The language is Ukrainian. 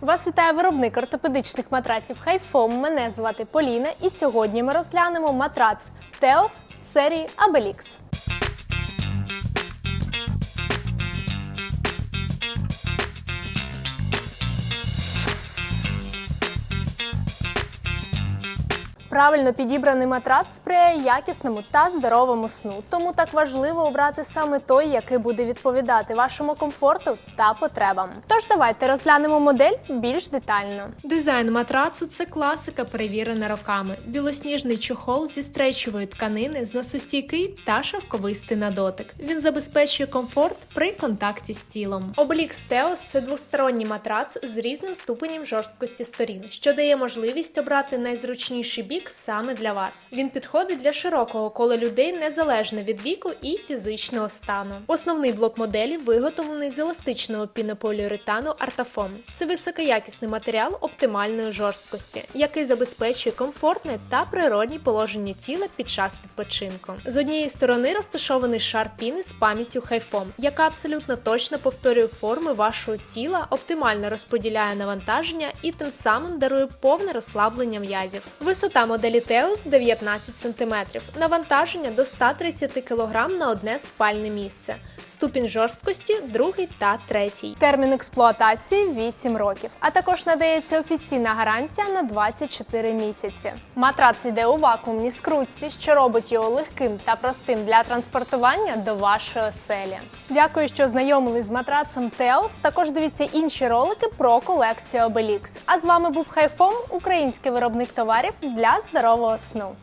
Вас вітає виробник ортопедичних матраців Хайфом. Мене звати Поліна, і сьогодні ми розглянемо матрац Теос серії Абелікс. Правильно підібраний матрац сприяє якісному та здоровому сну. Тому так важливо обрати саме той, який буде відповідати вашому комфорту та потребам. Тож давайте розглянемо модель більш детально. Дизайн матрацу це класика, перевірена роками. Білосніжний чохол зі стречової тканини, зносостійкий та шовковистий на дотик. Він забезпечує комфорт при контакті з тілом. Облікс Теос це двосторонній матрац з різним ступенем жорсткості сторін, що дає можливість обрати найзручніший бік саме для вас. Він підходить для широкого кола людей незалежно від віку і фізичного стану. Основний блок моделі виготовлений з еластичного пінополіуретану Артафом. Це високоякісний матеріал оптимальної жорсткості, який забезпечує комфортне та природні положення тіла під час відпочинку. З однієї сторони розташований шар піни з пам'яттю хайфом, яка абсолютно точно повторює форми вашого тіла, оптимально розподіляє навантаження і тим самим дарує повне розслаблення м'язів. Висота моделі Теос 19 см, навантаження до 130 кг на одне спальне місце. Ступінь жорсткості другий та третій. Термін експлуатації 8 років, а також надається офіційна гарантія на 24 місяці. Матрац йде у вакуумній скрутці, що робить його легким та простим для транспортування до вашої оселі. Дякую, що знайомились з матрацем Теос. Також дивіться інші ролики про колекцію Obelix. А з вами був Хайфом, український виробник товарів для здорового сну.